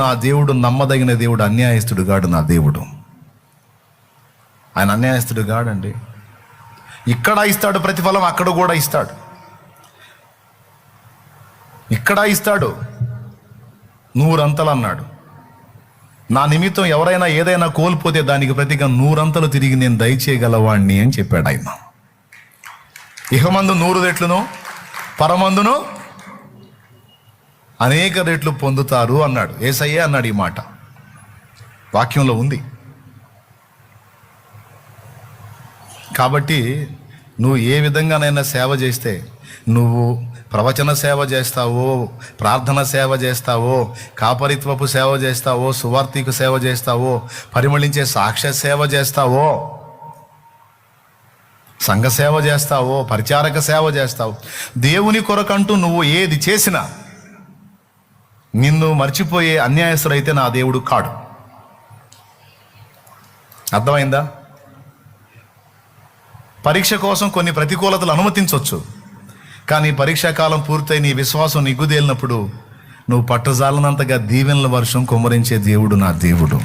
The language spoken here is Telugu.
నా దేవుడు నమ్మదగిన దేవుడు అన్యాయస్తుడు గాడు నా దేవుడు. ఆయన అన్యాయస్తుడు గాడండి. ఇక్కడ ఇస్తాడు ప్రతిఫలం అక్కడ కూడా ఇస్తాడు. ఇక్కడ ఇస్తాడు. నూరంతలు అన్నాడు నా నిమిత్తం ఎవరైనా ఏదైనా కోల్పోతే దానికి ప్రతిగా నూరంతలు తిరిగి నేను దయచేయగలవాణ్ణి అని చెప్పాడు ఆయన. ఇహమందు నూరు రెట్లును పరమందును అనేక రెట్లు పొందుతారు అన్నాడు. ఏసయ్యే అన్నాడు ఈ మాట. వాక్యంలో ఉంది. కాబట్టి నువ్వు ఏ విధంగానైనా సేవ చేస్తే నువ్వు ప్రవచన సేవ చేస్తావో ప్రార్థన సేవ చేస్తావో కాపరిత్వపు సేవ చేస్తావో సువార్థిక సేవ చేస్తావో పరిమళించే సాక్ష్య సేవ చేస్తావో సంఘ సేవ చేస్తావో పరిచారక సేవ చేస్తావు. దేవుని కొరకంటూ నువ్వు ఏది చేసినా నిన్ను మర్చిపోయే అన్యాయస్తుడైతే నా దేవుడు కాడు. అర్థమైందా? పరీక్ష కోసం కొన్ని ప్రతికూలతలు అనుమతించవచ్చు కానీ పరీక్షా కాలం పూర్తయి నీ విశ్వాసం నిగ్గుదేలినప్పుడు నువ్వు పట్టుజాలనంతగా దీవెనల వర్షం కుమ్మరించే దేవుడు నా దేవుడు.